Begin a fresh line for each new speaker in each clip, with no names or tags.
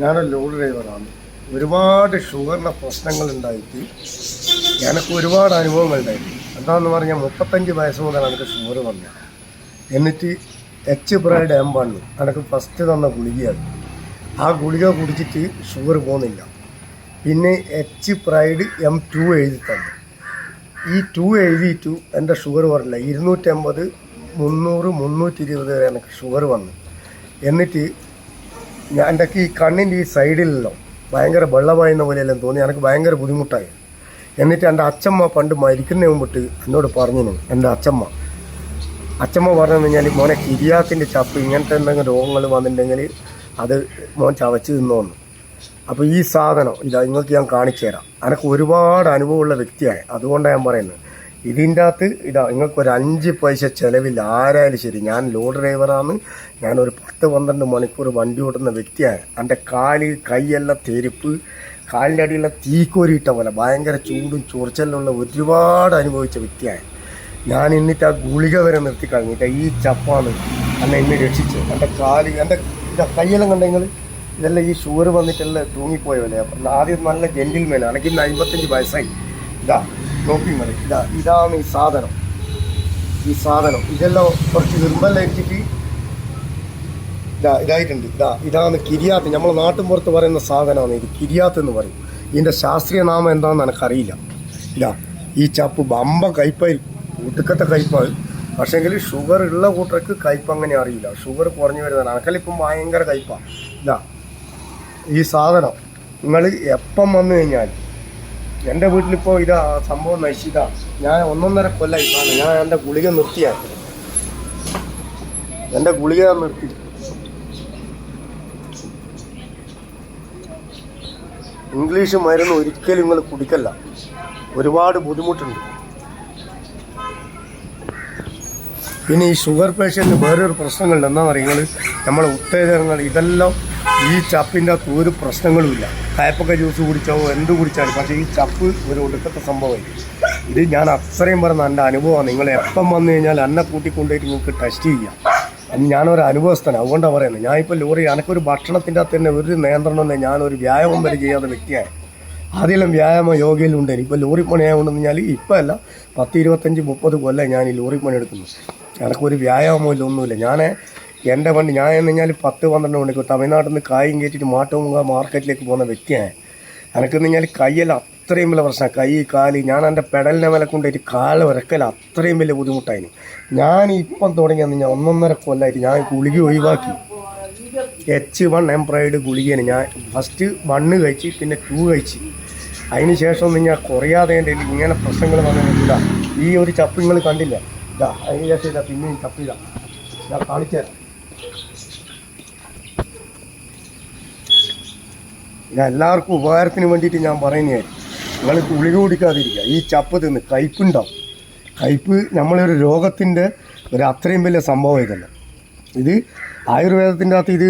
ഞാനൊരു ലോഡ് ഡ്രൈവറാണ്. ഒരുപാട് ഷുഗറിന്റെ പ്രശ്നങ്ങൾ ഉണ്ടായിട്ട് എനിക്ക് ഒരുപാട് അനുഭവങ്ങൾ ഉണ്ടായിട്ട് എന്താണെന്ന് പറഞ്ഞാൽ മുപ്പത്തഞ്ച് വയസ്സ് മുതൽ എനിക്ക് ഷുഗർ വന്നത്. എന്നിട്ട് എച്ച് പ്രൈഡ് എം വണ്ണു എനിക്ക് ഫസ്റ്റ് തന്ന ഗുളികയാണ് ആ ഗുളിക കുടിച്ചിട്ട് ഷുഗർ പോകുന്നില്ല പിന്നെ എച്ച് പ്രൈഡ് എം ടു എഴുതി തന്നു. ഈ ടു എഴുതിയിട്ടു എന്റെ ഷുഗർ വരില്ല. ഇരുന്നൂറ്റമ്പത് മുന്നൂറ് മുന്നൂറ്റി ഇരുപത് വരെ എനിക്ക് ഷുഗർ വന്നു. എന്നിട്ട് ഞാൻ എന്റെ ഈ കണ്ണിന്റെ ഈ സൈഡിലെല്ലാം ഭയങ്കര വെള്ളമായിരുന്ന പോലെയെല്ലാം തോന്നി. എനിക്ക് ഭയങ്കര ബുദ്ധിമുട്ടായി. എന്നിട്ട് എന്റെ അച്ഛമ്മ പണ്ട് മരിക്കുന്നതിന് മുമ്പിട്ട് എന്നോട് പറഞ്ഞു എന്റെ അച്ഛമ്മ. അച്ഛമ്മ പറഞ്ഞു കഴിഞ്ഞാൽ മോനെ കിരിയാത്തിന്റെ ചപ്പ് ഇങ്ങനത്തെ എന്തെങ്കിലും രോഗങ്ങൾ വന്നിട്ടുണ്ടെങ്കിൽ അത് മോൻ ചവച്ച് തിന്നോന്നു. അപ്പോൾ ഈ സാധനം ഇതാ നിങ്ങൾക്ക് ഞാൻ കാണിച്ചു തരാം എനിക്ക് ഒരുപാട് അനുഭവമുള്ള വ്യക്തിയായി. അതുകൊണ്ടാണ് ഞാൻ പറയുന്നത്. ഇതിന്റെ അകത്ത് ഇതാ നിങ്ങൾക്ക് ഒരു അഞ്ച് പൈസ ചിലവില്ല. ആരായാലും ശരി ഞാൻ ലോഡ് ഡ്രൈവറാണ്. ഞാൻ ഒരു പത്ത് പന്ത്രണ്ട് മണിക്കൂർ വണ്ടി ഓടുന്ന വ്യക്തിയാണ്. എന്റെ കാൽ കൈയെല്ലാം തെരുപ്പ്. കാലിന്റെ അടിയിലുള്ള തീക്കോരിയിട്ട പോലെ ഭയങ്കര ചൂടും ചൊറിച്ചലുള്ള ഒരുപാട് അനുഭവിച്ച വ്യക്തിയാണ്. ഞാൻ എന്നിട്ട് ആ ഗുളിക വരെ നിർത്തി കളഞ്ഞിട്ട് ഈ ചപ്പാണ് എന്നെ എന്നെ രക്ഷിച്ച് എന്റെ കാൽ എന്റെ കയ്യെല്ലാം കണ്ടെങ്കിൽ ഇതെല്ലാം ഈ ഷുഗർ വന്നിട്ടെല്ലാം തൂങ്ങിപ്പോയല്ലേ ആദ്യം നല്ല ജെന്റിൽമേൻ എനിക്ക് ഇന്ന് അമ്പത്തഞ്ച് വയസ്സായി. ഇതാ നോക്കി മതി ഇതാ ഇതാണ് ഈ സാധനം. ഈ സാധനം. ഇതെല്ലാം കുറച്ച് നിർമ്മലം വെച്ചിട്ട് ഇതാ ഇതായിട്ടുണ്ട്. ഇതാ ഇതാണ് കിരിയാത്ത്. നമ്മൾ നാട്ടിൻ പുറത്ത് പറയുന്ന സാധനമാണ് ഇത്. കിരിയാത്ത് എന്ന് പറയും. ഇതിന്റെ ശാസ്ത്രീയ നാമം എന്താണെന്ന് എനിക്കറിയില്ല. ഇതാ ഈ ചപ്പ് ബമ്പ കയ്പായി. കൂട്ടുക്കത്തെ കയ്പായി. പക്ഷേങ്കിൽ ഷുഗർ ഉള്ള കൂട്ടർക്ക് കയ്പ് അങ്ങനെ അറിയില്ല. ഷുഗർ കുറഞ്ഞു വരുന്നതാണ്. അനക്കലിപ്പം ഭയങ്കര കയ്പാണ് ഇതാ ഈ സാധനം. നിങ്ങൾ എപ്പം വന്നു കഴിഞ്ഞാൽ എന്റെ വീട്ടിലിപ്പോൾ ഇതാ സംഭവം നശിതാ ഞാൻ ഒന്നൊന്നര കൊല്ലായി. കാണും ഞാൻ എന്റെ ഗുളിക നിർത്തിയാ. എന്റെ ഗുളിക നിർത്തി. ഇംഗ്ലീഷ് മരുന്ന് ഒരിക്കലും നിങ്ങൾ കുടിക്കല്ല. ഒരുപാട് ബുദ്ധിമുട്ടുണ്ട്. പിന്നെ ഈ ഷുഗർ പേഷ്യന്റ് വേറൊരു പ്രശ്നങ്ങളുണ്ട്. എന്താ അറിയുന്നത് നമ്മളെ ഉത്തേജനങ്ങൾ ഇതെല്ലാം ഈ ചപ്പിന്റെ അകത്ത് ഒരു പ്രശ്നങ്ങളുമില്ല. കയപ്പൊക്കെ ജ്യൂസ് കുടിച്ചോ എന്ത് കുടിച്ചാലും. പക്ഷേ ഈ ചപ്പ് ഒരു ഒടുക്കത്തെ സംഭവമായിരിക്കും. ഇത് ഞാൻ അത്രയും പറഞ്ഞ എന്റെ അനുഭവമാണ്. നിങ്ങൾ എപ്പം വന്നു കഴിഞ്ഞാൽ എന്നെ കൂട്ടിക്കൊണ്ടുപോയിട്ട് നിങ്ങൾക്ക് ടെസ്റ്റ് ചെയ്യാം. ഞാനൊരു അനുഭവസ്ഥനാണ് അതുകൊണ്ടാണ് പറയുന്നത്. ഞാനിപ്പോൾ ലോറി എനിക്കൊരു ഭക്ഷണത്തിന്റെ അകത്ത് തന്നെ ഒരു നിയന്ത്രണം ഞാനൊരു വ്യായാമം വരെ ചെയ്യാത്ത വ്യക്തിയായി ആദ്യമെല്ലാം വ്യായാമ യോഗയിലുണ്ട് ഇപ്പോൾ ലോറി പണിയാകൊണ്ടെന്ന് കഴിഞ്ഞാൽ ഇപ്പം അല്ല പത്ത് ഇരുപത്തഞ്ച് മുപ്പത് കൊല്ലം ഞാൻ ഈ ലോറി പണി എടുക്കുന്നു എനിക്കൊരു വ്യായാമമില്ല ഒന്നുമില്ല. ഞാൻ എന്റെ വണ്ടി ഞാൻ എന്ന് കഴിഞ്ഞാൽ പത്ത് പന്ത്രണ്ട് മണിക്കൂർ തമിഴ്നാട്ടിൽ നിന്ന് കായും കയറ്റിയിട്ട് മാട്ടുമുങ്ങ മാർക്കറ്റിലേക്ക് പോകുന്ന വ്യക്തിയാണ്. എനിക്കെന്ന് കഴിഞ്ഞാൽ കയ്യിൽ അത്രയും വലിയ പ്രശ്നം കൈ കാൽ ഞാൻ എന്റെ പെടലിനെ വില കൊണ്ടൊരു കാൽ വരക്കൽ അത്രയും വലിയ ബുദ്ധിമുട്ടായിരുന്നു ഞാൻ ഇപ്പം തുടങ്ങിയെന്ന് ഞാൻ ഒന്നൊന്നര കൊല്ലമായിട്ട് ഞാൻ ഗുളിക ഒഴിവാക്കി. എച്ച് വൺ എംപ്രോയിഡ് ഗുളികയാണ് ഞാൻ ഫസ്റ്റ് വണ്ണ് കഴിച്ച് പിന്നെ ടു കഴിച്ച്. അതിന് ശേഷം ഒന്നും ഞാൻ കുറയാതെ എന്റെ ഇങ്ങനെ പ്രശ്നങ്ങൾ വന്നിട്ടില്ല ഈ ഒരു ചപ്പ് നിങ്ങൾ കണ്ടില്ല. ഇതാ അതിന് ശേഷം ഇതാ പിന്നെയും ചപ്പില്ല ഞാൻ കാണിച്ചു തരാം എല്ലാവർക്കും ഉപകാരത്തിന് വേണ്ടിയിട്ട് ഞാൻ പറയുന്നതായിരിക്കും നിങ്ങൾ ഗുളിക കുടിക്കാതിരിക്കുക. ഈ ചപ്പ് തിന്ന് കയ്പുണ്ടാവും. കയ്പ് നമ്മളൊരു രോഗത്തിന്റെ ഒരു അത്രയും വലിയ സംഭവം ഇതല്ല ഇത് ആയുർവേദത്തിന്റെ അകത്ത് ഇത്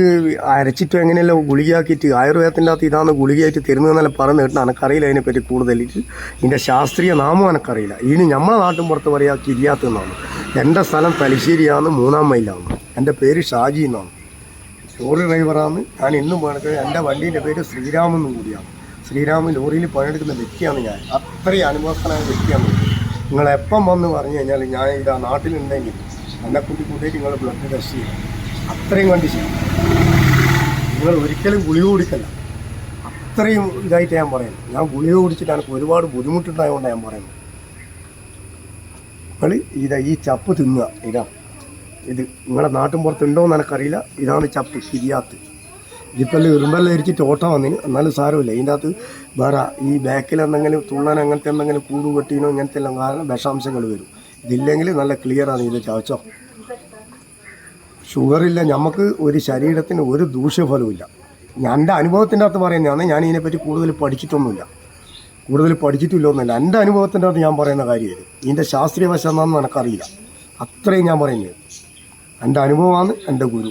അരച്ചിട്ട് എങ്ങനെയല്ല ഗുളികയാക്കിയിട്ട് ആയുർവേദത്തിന്റെ അകത്ത് ഇതാണ് ഗുളികയായിട്ട് തരുന്നതെന്നല്ല പറഞ്ഞു കേട്ടോ എനിക്കറിയില്ല അതിനെപ്പറ്റി കൂടുതലിട്ട്. ഇതിന്റെ ശാസ്ത്രീയ നാമം എനിക്കറിയില്ല ഇനി നമ്മളെ നാട്ടിൻ പുറത്ത് പറയുക കിരിയാത്തെന്നാണ് എന്റെ സ്ഥലം തലശ്ശേരിയാണ് മൂന്നാം മൈലാണ് എന്റെ പേര് ഷാജി എന്നാണ്. ലോറി ഡ്രൈവറാണ് ഞാൻ ഇന്നും പണിക്കുന്നത് എന്റെ വണ്ടീന്റെ പേര് ശ്രീരാമൻ എന്നും കൂടിയാണ്. ശ്രീരാമൻ ലോറിയിൽ പണിയെടുക്കുന്ന വ്യക്തിയാണ് ഞാൻ. അത്രയും അനുഭവസ്ഥനായ വ്യക്തിയാണ് നിങ്ങൾ എപ്പം വന്ന് പറഞ്ഞു കഴിഞ്ഞാൽ ഞാൻ ഇതാ നാട്ടിലുണ്ടെങ്കിൽ എന്നെ കൂട്ടി കൂട്ടിയിട്ട് നിങ്ങൾ ബ്ലഡ് ടെസ്റ്റ് ചെയ്യും. അത്രയും കണ്ടീഷൻ നിങ്ങൾ ഒരിക്കലും ഗുളിക കുടിക്കല്ല. അത്രയും ഇതായിട്ട് ഞാൻ പറയുന്നത് ഞാൻ ഗുളിക കുടിച്ചിട്ട് എനിക്ക് ഒരുപാട് ബുദ്ധിമുട്ടുണ്ടായതുകൊണ്ടാണ് ഞാൻ പറയുന്നത്. നിങ്ങൾ ഇതാ ഈ ചപ്പ് തിന്നുക ഇതാ. ഇത് നിങ്ങളുടെ നാട്ടിൻ പുറത്തുണ്ടോയെന്ന് എനിക്കറിയില്ല. ഇതാണ് ചപ്പ് കിരിയാത്ത് ഇതിപ്പോൾ ഇരുമ്പെല്ലാം ഇരിച്ചിട്ട് ഓട്ടം വന്നിന്. എന്നാലും സാരമില്ല. ഇതിന്റെ അകത്ത് വേറെ ഈ ബാക്കിൽ എന്തെങ്കിലും തുള്ളൻ അങ്ങനത്തെ എന്തെങ്കിലും കൂട് കെട്ടിയിനോ ഇങ്ങനത്തെ എല്ലാം കാരണം വിഷാംശങ്ങൾ വരും. ഇതില്ലെങ്കിൽ നല്ല ക്ലിയറാണ് ഇത് ചവച്ചോ. ഷുഗറില്ല നമുക്ക് ഒരു ശരീരത്തിന് ഒരു ദൂഷ്യഫലവുമില്ല. എന്റെ അനുഭവത്തിന്റെ അകത്ത് പറയുന്നതാണ്. ഞാൻ ഇതിനെപ്പറ്റി കൂടുതൽ പഠിച്ചിട്ടൊന്നുമില്ല. കൂടുതൽ പഠിച്ചിട്ടില്ലൊന്നുമില്ല. എന്റെ അനുഭവത്തിന്റെ അകത്ത് ഞാൻ പറയുന്ന കാര്യം ഇത്. ഇതിന്റെ ശാസ്ത്രീയ വശം എന്താണെന്ന് എനിക്കറിയില്ല. അത്രയും ഞാൻ പറയുന്നത്. എന്റെ അനുഭവമാണ് എന്റെ ഗുരു.